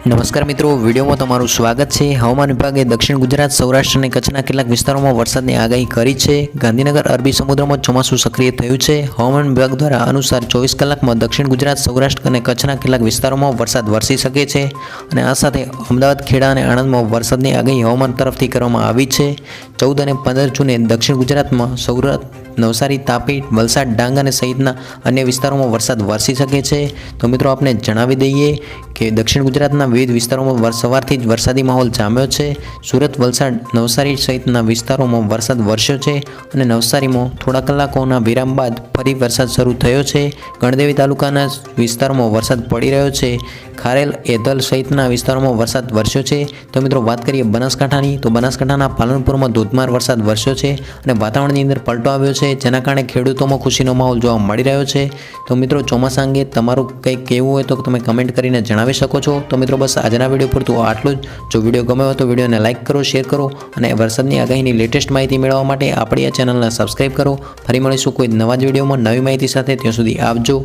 નમસ્કાર મિત્રો, વિડીયોમાં તમારું સ્વાગત છે. હવામાન વિભાગે દક્ષિણ ગુજરાત, સૌરાષ્ટ્ર અને કચ્છના કેટલાક વિસ્તારોમાં વરસાદની આગાહી કરી છે. ગાંધીનગર, અરબી સમુદ્રમાં ચોમાસું સક્રિય થયું છે. હવામાન વિભાગ દ્વારા અનુસાર ચોવીસ કલાકમાં દક્ષિણ ગુજરાત, સૌરાષ્ટ્ર અને કચ્છના કેટલાક વિસ્તારોમાં વરસાદ વરસી શકે છે અને આ સાથે અમદાવાદ, ખેડા અને આણંદમાં વરસાદની આગાહી હવામાન તરફથી કરવામાં આવી છે. ચૌદ અને પંદર જૂને દક્ષિણ ગુજરાતમાં સૌરાષ્ટ્ર નવસારી, તાપી, વલસાડ, ડાંગ અને સહિતના અન્ય વિસ્તારોમાં વરસાદ વરસી શકે છે. તો મિત્રો, આપને જણાવી દઈએ કે દક્ષિણ ગુજરાતના વિવિધ વિસ્તારોમાં વર- સવારથી જ વરસાદી માહોલ જામ્યો છે. સુરત, વલસાડ, નવસારી સહિતના વિસ્તારોમાં વરસાદ વરસ્યો છે અને નવસારીમાં થોડા કલાકોના વિરામ બાદ ફરી વરસાદ શરૂ થયો છે. ગણદેવી તાલુકાના વિસ્તારોમાં વરસાદ પડી રહ્યો છે. ખારેલ, એધલ સહિતના વિસ્તારોમાં વરસાદ વરસ્યો છે. તો મિત્રો, વાત કરીએ બનાસકાંઠાની, તો બનાસકાંઠાના પાલનપુરમાં ધોધમાર વરસાદ વરસ્યો છે અને વાતાવરણની અંદર પલટો આવ્યો છે, જેના કારણે ખેડૂતોમાં ખુશીનો માહોલ જોવા મળી રહ્યો છે. તો મિત્રો, ચોમાસા અંગે તમારું કંઈક કહેવું હોય તો તમે કમેન્ટ કરીને જણાવી શકો છો. તો મિત્રો, બસ આજના વીડિયો પૂરતું આટલું જ. જો વીડિયો ગમ્યો હોય તો વિડીયોને લાઇક કરો, શેર કરો અને વરસાદની આગાહીની લેટેસ્ટ માહિતી મેળવવા માટે આપણી આ ચેનલને સબસ્ક્રાઈબ કરો. ફરી મળીશું કોઈ નવા જ વિડીયોમાં નવી માહિતી સાથે. ત્યાં સુધી આવજો